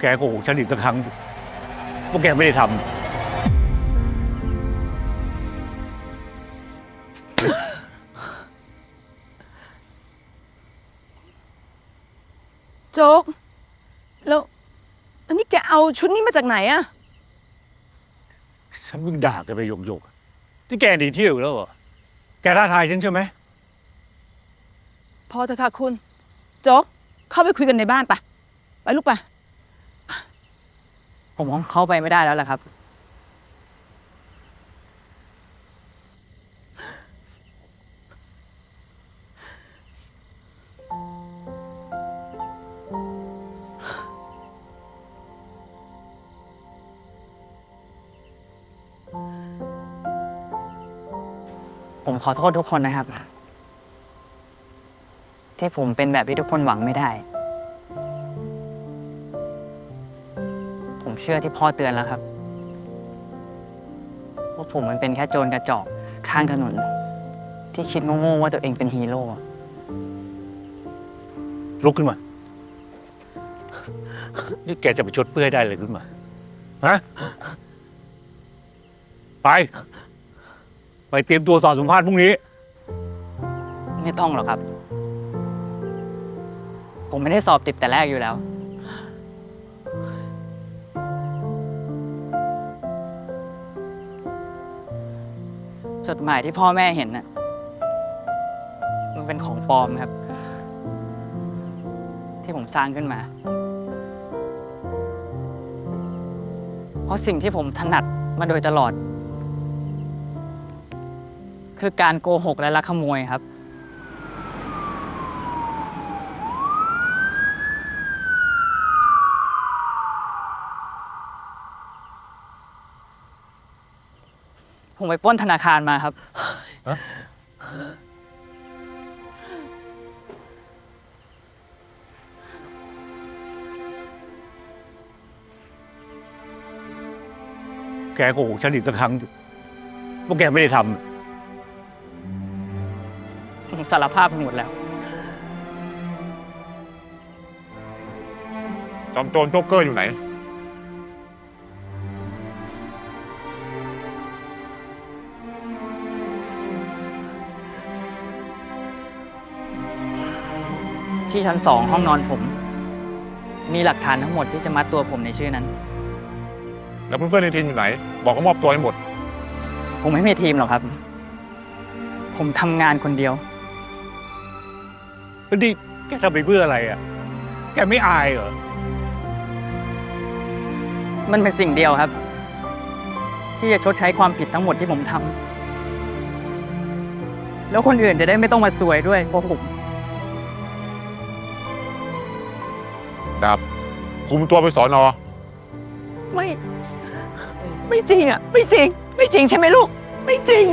แกโกหกฉันอีกสักครั้งว่าแกไม่ได้ทำโจ๊ก แล้วตอนนี้แกเอาชุดนี้มาจากไหนอะฉันเพิ่งด่าแกไปหยกๆที่แกหนีเที่ยวอีกแล้วเหรอแกท้าทายฉันใช่ไหมพอเถอะค่ะคุณ โจ๊ก เข้าไปคุยกันในบ้านปะไปลูกปะ ผมคงเข้าไปไม่ได้แล้วล่ะครับ ผมขอโทษทุกคนนะครับ ที่ผมเป็นแบบที่ทุกคนหวังไม่ได้ ผมเชื่อที่พ่อเตือนแล้วครับ ว่าผมมันเป็นแค่โจรกระจอกข้างถนน ที่คิดโง่ๆว่าตัวเองเป็นฮีโร่อะลุกขึ้นมา นี่แกจะไปชดเปื้อยได้เลยขึ้นมา ฮะ ไป ไปเตรียมตัวสอบสัมภาษณ์พรุ่งนี้ ไม่ต้องหรอกครับ ผมไม่ได้สอบติดแต่แรกอยู่แล้ว จดหมายที่พ่อแม่เห็นน่ะ มันเป็นของปลอมครับ ที่ผมสร้างขึ้นมา เพราะสิ่งที่ผมถนัดมาโดยตลอด คือการโกหกและลักขโมยครับ ผมไปปล้นธนาคารมาครับ แกโกหกฉันอีกสักครั้งว่าแกไม่ได้ทำผมสารภาพหมดแล้ว จอมโจรโจ๊กเกอร์อยู่ไหน ที่ชั้นสองห้องนอนผม มีหลักฐานทั้งหมดที่จะมัดตัวผมในชื่อนั้น แล้วเพื่อนๆในทีมอยู่ไหน บอกว่ามอบตัวให้หมด ผมไม่มีทีมหรอกครับ ผมทำงานคนเดียว แล้วนี่แกทำไปเพื่ออะไรอะ แกไม่อายเหรอ มันเป็นสิ่งเดียวครับ ที่จะชดใช้ความผิดทั้งหมดที่ผมทำแล้วคนอื่นจะได้ไม่ต้องมาซวยด้วยเพราะผม ดาบคุมตัวไปสอนอไม่ ไม่จริงอะ ไม่จริง ไม่จริงใช่ไหมลูก ไม่จริง